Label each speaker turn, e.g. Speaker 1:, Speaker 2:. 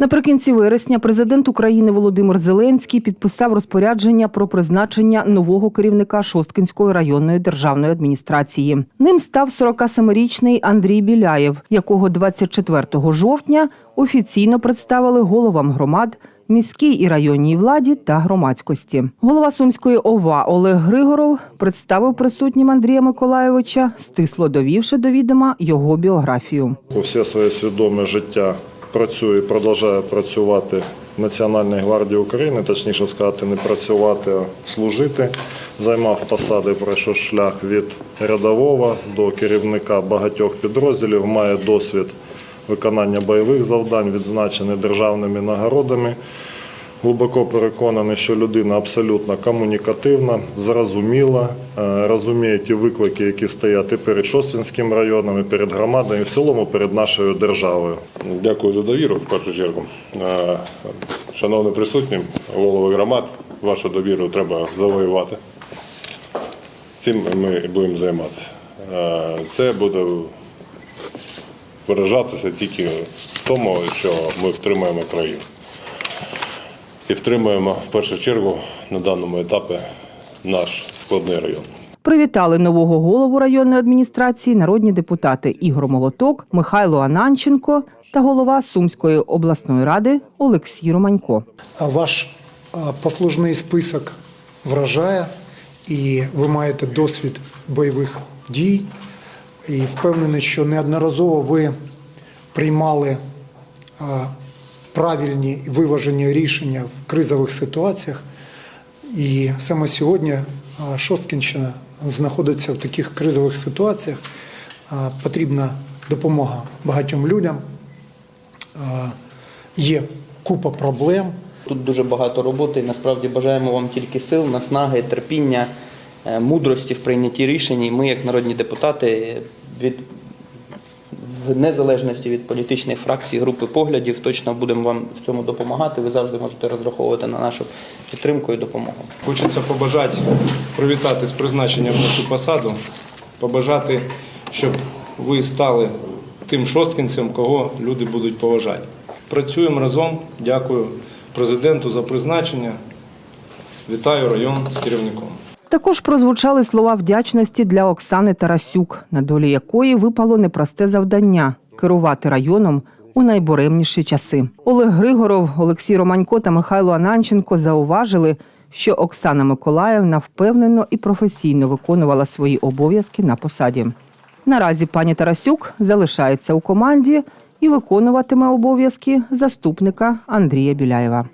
Speaker 1: Наприкінці вересня президент України Володимир Зеленський підписав розпорядження про призначення нового керівника Шосткинської районної державної адміністрації. Ним став 47-річний Андрій Біляєв, якого 24 жовтня офіційно представили головам громад. Міській і районній владі та громадськості голова сумської ОВА Олег Григоров представив присутнім Андрія Миколайовича, стисло довівши до відома його біографію.
Speaker 2: Усе своє свідоме життя працює продовжує працювати в Національній гвардії України, точніше сказати, не працювати, а служити. Займав посади, пройшов шлях від рядового до керівника багатьох підрозділів, має досвід виконання бойових завдань, відзначений державними нагородами. Глибоко переконаний, що людина абсолютно комунікативна, зрозуміла, е, розуміє ті виклики, які стоять і перед Шостинським районом, і перед громадою, і в цілому перед нашою державою.
Speaker 3: Дякую за довіру в першу чергу. Е, Шановні присутні, голови громад, вашу довіру треба завоювати. Цим ми будемо займатися. Е, Це буде виражатися тільки в тому, що ми втримаємо країну. І втримаємо в першу чергу на даному етапі наш складний район.
Speaker 1: Привітали нового голову районної адміністрації народні депутати Ігор Молоток, Михайло Ананченко та голова Сумської обласної ради Олексій Романько.
Speaker 4: Ваш послужний список вражає, і ви маєте досвід бойових дій. І впевнений, що неодноразово ви приймали правильні і виважені рішення в кризових ситуаціях. І саме сьогодні Шосткінщина знаходиться в таких кризових ситуаціях. Потрібна допомога багатьом людям. Є купа проблем.
Speaker 5: Тут дуже багато роботи. і Насправді бажаємо вам тільки сил, наснаги, терпіння, е, мудрості в прийнятті рішень. Ми, як народні депутати, від в незалежності від політичних фракцій, групи поглядів, точно будемо вам в цьому допомагати. Ви завжди можете розраховувати на нашу підтримку і допомогу.
Speaker 6: Хочеться побажати привітати з призначенням на цю посаду, побажати, щоб ви стали тим шосткинцем, кого люди будуть поважати. Працюємо разом. Дякую президенту за призначення. Вітаю район з керівником.
Speaker 1: Також прозвучали слова вдячності для Оксани Тарасюк, на долі якої випало непросте завдання керувати районом у найбуремніші часи. Олег Григоров, Олексій Романько та Михайло Ананченко зауважили, що Оксана Миколаївна впевнено і професійно виконувала свої обов'язки на посаді. Наразі пані Тарасюк залишається у команді і виконуватиме обов'язки заступника Андрія Біляєва.